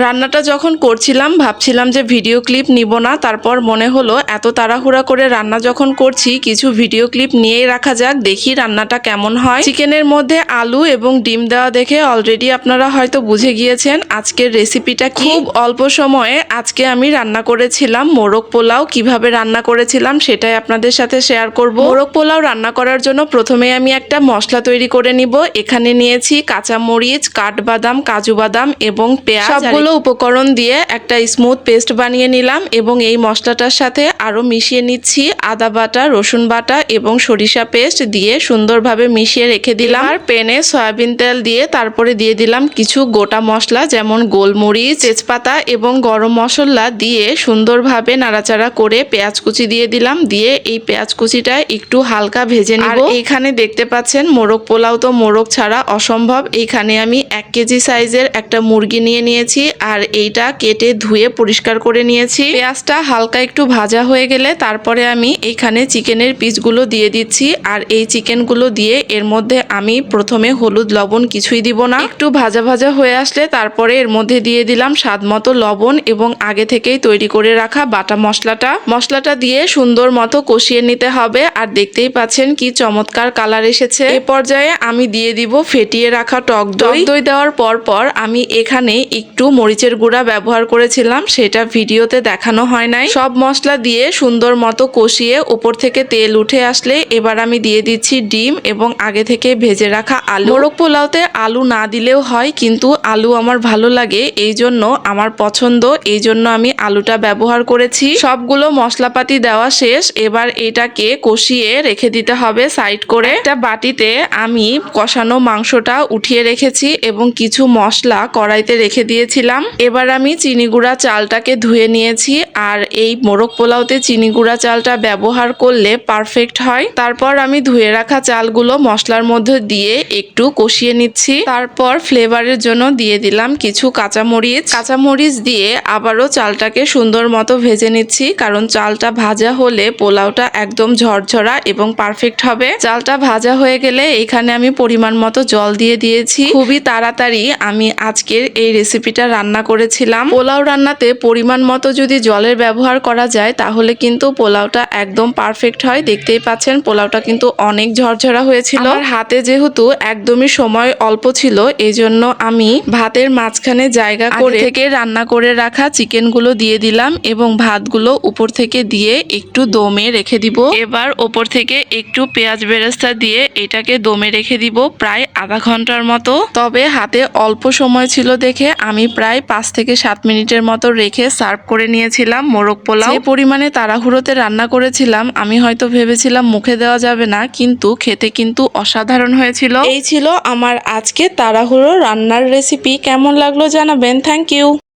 রান্নাটা যখন করছিলাম, ভাবছিলাম যে ভিডিও ক্লিপ নিব না। তারপর মনে হলো, এত তাড়াহুড়া করে রান্না যখন করছি, কিছু ভিডিও ক্লিপ নিয়েই রাখা যাক, দেখি রান্নাটা কেমন হয়। চিকেনের মধ্যে আলু এবং ডিম দেওয়া দেখে অলরেডি আপনারা হয়তো বুঝে গিয়েছেন আজকের রেসিপিটা খুব অল্প সময়ে আজকে আমি রান্না করেছিলাম মোরগ পোলাও। কীভাবে রান্না করেছিলাম সেটাই আপনাদের সাথে শেয়ার করব। মোরগ পোলাও রান্না করার জন্য প্রথমে আমি একটা মশলা তৈরি করে নিব। এখানে নিয়েছি কাঁচা মরিচ কাঠবাদাম, কাজু বাদাম এবং পেঁয়াজ সবগুলো উপকরণ দিয়ে একটা স্মুথ পেস্ট বানিয়ে নিলাম এবং এই মশলাটার সাথে আরও মিশিয়ে নিচ্ছি আদা বাটা রসুন বাটা এবং সরিষা পেস্ট দিয়ে সুন্দরভাবে মিশিয়ে রেখে দিলাম। আর প্যানে সয়াবিন তেল দিয়ে তারপরে দিয়ে দিলাম কিছু গোটা মশলা যেমন গোলমরিচ তেজপাতা এবং গরম মশলা দিয়ে সুন্দরভাবে নাড়াচাড়া করে পেঁয়াজ কুচি দিয়ে দিলাম। দিয়ে এই পেঁয়াজ কুচিটা একটু হালকা ভেজে নিব। আর এইখানে দেখতে পাচ্ছেন মোরগ পোলাও তো মোরগ ছাড়া অসম্ভব। এইখানে আমি এক কেজি সাইজের একটা মুরগি নিয়ে নিয়েছি। আর এইটা কেটে ধুয়ে পরিষ্কার করে নিয়েছি। পেঁয়াজটা হালকা একটু ভাজা হয়ে গেলে তারপরে আমি এইখানে চিকেনের পিসগুলো দিয়ে দিচ্ছি। আর এই চিকেনগুলো দিয়ে এর মধ্যে আমি প্রথমে হলুদ লবণ কিছুই দিব না। একটু ভাজা ভাজা হয়ে আসলে তারপরে এর মধ্যে দিয়ে দিলাম স্বাদ মতো লবণ এবং আগে থেকেই তৈরি করে রাখা বাটা মশলাটা। মশলাটা দিয়ে সুন্দর মতো কষিয়ে নিতে হবে। আর দেখতেই পাচ্ছেন কি চমৎকার কালার এসেছে। এ পর্যায়ে আমি দিয়ে দিব ফেটিয়ে রাখা টক দই। দই দেওয়ার পর পর আমি এখানে একটু মরিচের গুঁড়া ব্যবহার করেছিলাম, সেটা ভিডিওতে দেখানো হয় নাই। সব মশলা দিয়ে সুন্দর মতো কষিয়ে উপর থেকে তেল উঠে আসলে এবার আমি দিয়ে দিচ্ছি ডিম এবং আগে থেকে ভেজে রাখা আলু। মোরগ পোলাওতে আলু না দিলেও হয়, কিন্তু আলু আমার ভালো লাগে, এই জন্য আমার পছন্দ, এই জন্য আমি আলুটা ব্যবহার করেছি। সবগুলো মশলাপাতি দেওয়া শেষ, এবার এটাকে কষিয়ে রেখে দিতে হবে সাইড করে। একটা বাটিতে আমি কষানো মাংসটা উঠিয়ে রেখেছি এবং কিছু মশলা কড়াইতে রেখে দিয়েছিলাম। এবার আমি চিনি গুঁড়া চালটাকে ধুয়ে নিয়েছি আর এই মোরগ পোলাওতে চিনি গুঁড়া চালটা ব্যবহার করলে পারফেক্ট হয়। তারপর আমি ধুয়ে রাখা চালগুলো মশলার মধ্যে দিয়ে একটু কষিয়ে নিচ্ছি। তারপর ফ্লেভারের জন্য দিয়ে দিলাম কিছু কাঁচামরিচ। কাঁচামরিচ দিয়ে আবারও চালটাকে সুন্দর মতো ভেজে নিচ্ছি, কারণ চালটা ভাজা হলে পোলাওটা একদম ঝরঝরা এবং পারফেক্ট হবে। চালটা ভাজা হয়ে গেলে এখানে আমি পরিমাণ মতো জল দিয়ে দিয়েছি। খুবই তাড়াতাড়ি আমি আজকের এই রেসিপিটা রান্না করেছিলাম। পোলাও রান্নাতে পরিমাণ মতো যদি জলের ব্যবহার করা যায় তাহলে কিন্তু পোলাওটা একদম পারফেক্ট হয়। দেখতেই পাচ্ছেন পোলাওটা কিন্তু অনেক ঝরঝরা হয়েছিল। আমার হাতে যেহেতু একদমই সময় অল্প ছিল এই জন্য আমি ভাতের মাঝখানে জায়গা করে থেকে রান্না করে রাখা চিকেনগুলো দিয়ে দিলাম এবং ভাতগুলো উপর থেকে দিয়ে একটু দমে রেখে দিব। এবার ওপর থেকে একটু পেঁয়াজ বেরেস্তা দিয়ে এটাকে দমে রেখে দিব প্রায় আধা ঘণ্টার মতো। তবে হাতে অল্প সময় ছিল দেখে আমি প্রায় পাঁচ থেকে সাত মিনিটের মতো রেখে সার্ভ করে নিয়েছিলাম মোরগ পোলাও। যে পরিমাণে তাড়াহুড়োতে রান্না করেছিলাম, আমি হয়তো ভেবেছিলাম মুখে দেওয়া যাবে না, কিন্তু খেতে কিন্তু অসাধারণ হয়েছিল। এই ছিল আমার আজকে তাড়াহুড়ো রান্নার রেসিপি কেমন লাগল জানাবেন? Thank you